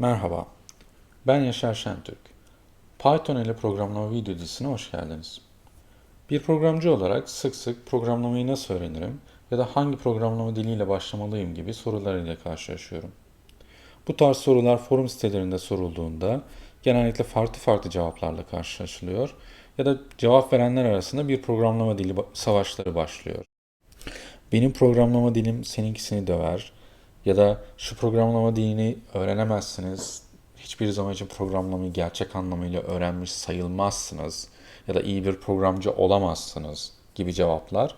Merhaba, ben Yaşar Şentürk. Python ile programlama video dizisine hoş geldiniz. Bir programcı olarak sık sık programlamayı nasıl öğrenirim ya da hangi programlama diliyle başlamalıyım gibi sorular ile karşılaşıyorum. Bu tarz sorular forum sitelerinde sorulduğunda genellikle farklı farklı cevaplarla karşılaşılıyor ya da cevap verenler arasında bir programlama dili savaşları başlıyor. Benim programlama dilim seninkisini döver ya da şu programlama dilini öğrenemezsiniz. Hiçbir zaman için programlamayı gerçek anlamıyla öğrenmiş sayılmazsınız ya da iyi bir programcı olamazsınız gibi cevaplar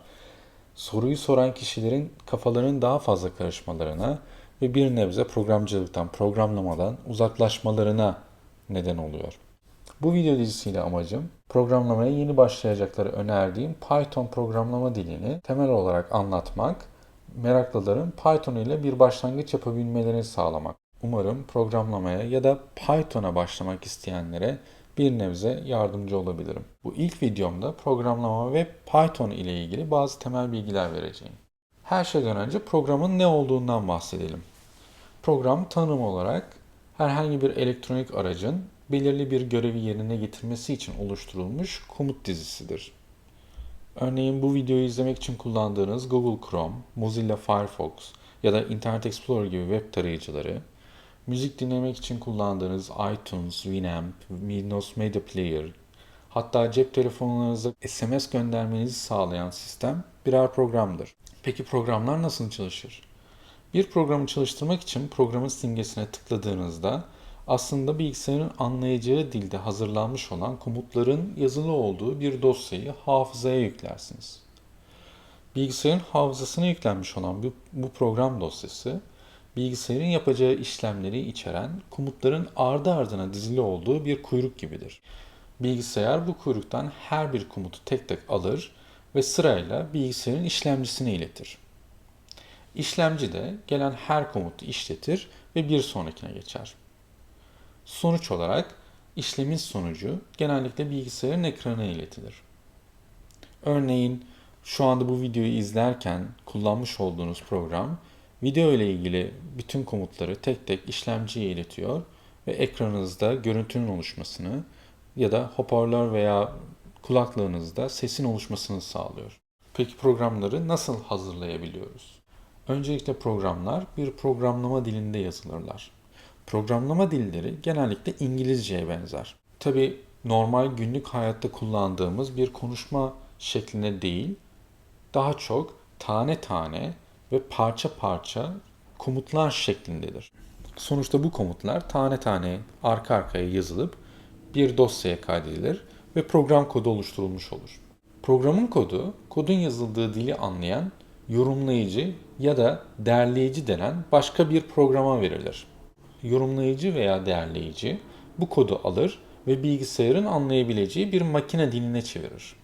soruyu soran kişilerin kafalarının daha fazla karışmalarına ve bir nebze programcılıktan, programlamadan uzaklaşmalarına neden oluyor. Bu video dizisiyle amacım programlamaya yeni başlayacakları önerdiğim Python programlama dilini temel olarak anlatmak, meraklıların Python ile bir başlangıç yapabilmelerini sağlamak. Umarım programlamaya ya da Python'a başlamak isteyenlere bir nebze yardımcı olabilirim. Bu ilk videomda programlama ve Python ile ilgili bazı temel bilgiler vereceğim. Her şeyden önce programın ne olduğundan bahsedelim. Program tanım olarak herhangi bir elektronik aracın belirli bir görevi yerine getirmesi için oluşturulmuş komut dizisidir. Örneğin bu videoyu izlemek için kullandığınız Google Chrome, Mozilla Firefox ya da Internet Explorer gibi web tarayıcıları, müzik dinlemek için kullandığınız iTunes, Winamp, Windows Media Player, hatta cep telefonlarınıza SMS göndermenizi sağlayan sistem birer programdır. Peki programlar nasıl çalışır? Bir programı çalıştırmak için programın simgesine tıkladığınızda aslında bilgisayarın anlayacağı dilde hazırlanmış olan komutların yazılı olduğu bir dosyayı hafızaya yüklersiniz. Bilgisayarın hafızasına yüklenmiş olan bu, bu program dosyası, bilgisayarın yapacağı işlemleri içeren komutların ardı ardına dizili olduğu bir kuyruk gibidir. Bilgisayar bu kuyruktan her bir komutu tek tek alır ve sırayla bilgisayarın işlemcisine iletir. İşlemci de gelen her komutu işletir ve bir sonrakine geçer. Sonuç olarak işlemin sonucu genellikle bilgisayarın ekranına iletilir. Örneğin şu anda bu videoyu izlerken kullanmış olduğunuz program video ile ilgili bütün komutları tek tek işlemciye iletiyor ve ekranınızda görüntünün oluşmasını ya da hoparlör veya kulaklığınızda sesin oluşmasını sağlıyor. Peki programları nasıl hazırlayabiliyoruz? Öncelikle programlar bir programlama dilinde yazılırlar. Programlama dilleri genellikle İngilizceye benzer. Tabi normal günlük hayatta kullandığımız bir konuşma şeklinde değil, daha çok tane tane ve parça parça komutlar şeklindedir. Sonuçta bu komutlar tane tane arka arkaya yazılıp bir dosyaya kaydedilir ve program kodu oluşturulmuş olur. Programın kodu, kodun yazıldığı dili anlayan yorumlayıcı ya da derleyici denen başka bir programa verilir. Yorumlayıcı veya derleyici bu kodu alır ve bilgisayarın anlayabileceği bir makine diline çevirir.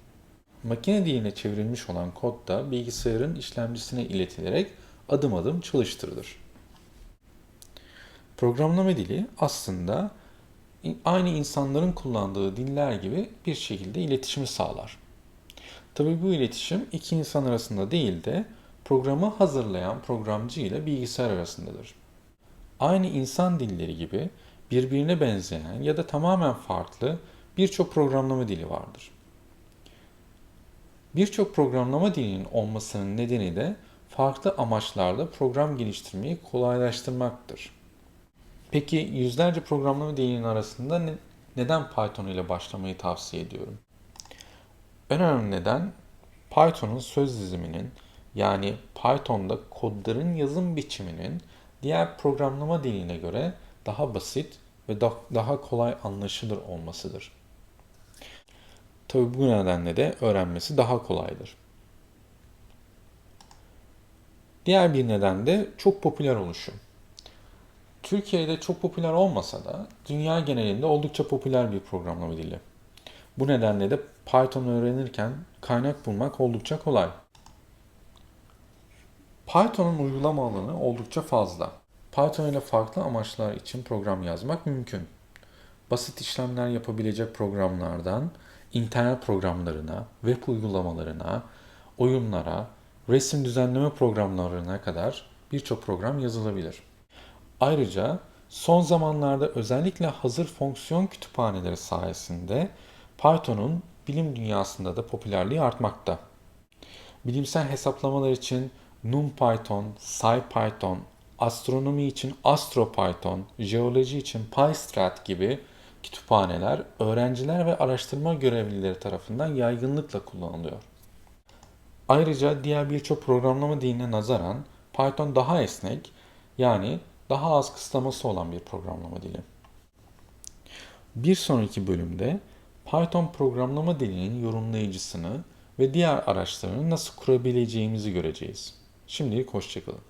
Makine diline çevrilmiş olan kod da bilgisayarın işlemcisine iletilerek adım adım çalıştırılır. Programlama dili aslında aynı insanların kullandığı diller gibi bir şekilde iletişimi sağlar. Tabi bu iletişim iki insan arasında değil de programı hazırlayan programcı ile bilgisayar arasındadır. Aynı insan dilleri gibi birbirine benzeyen ya da tamamen farklı birçok programlama dili vardır. Birçok programlama dilinin olmasının nedeni de farklı amaçlarla program geliştirmeyi kolaylaştırmaktır. Peki yüzlerce programlama dilinin arasında ne, neden Python ile başlamayı tavsiye ediyorum? En önemli neden Python'un söz diziminin yani Python'da kodların yazım biçiminin diğer programlama diline göre daha basit ve daha kolay anlaşılır olmasıdır. Tabi bu nedenle de öğrenmesi daha kolaydır. Diğer bir neden de çok popüler oluşu. Türkiye'de çok popüler olmasa da dünya genelinde oldukça popüler bir programlama dili. Bu nedenle de Python öğrenirken kaynak bulmak oldukça kolay. Python'un uygulama alanı oldukça fazla. Python ile farklı amaçlar için program yazmak mümkün. Basit işlemler yapabilecek programlardan internet programlarına, web uygulamalarına, oyunlara, resim düzenleme programlarına kadar birçok program yazılabilir. Ayrıca Son zamanlarda özellikle hazır fonksiyon kütüphaneleri sayesinde Python'un bilim dünyasında da popülerliği artmakta. Bilimsel hesaplamalar için NumPython, SciPython, astronomi için AstroPython, jeoloji için PyStrat gibi kütüphaneler öğrenciler ve araştırma görevlileri tarafından yaygınlıkla kullanılıyor. Ayrıca diğer birçok programlama diline nazaran Python daha esnek yani daha az kısıtlaması olan bir programlama dili. Bir sonraki bölümde Python programlama dilinin yorumlayıcısını ve diğer araçlarını nasıl kurabileceğimizi göreceğiz. Şimdilik hoşçakalın.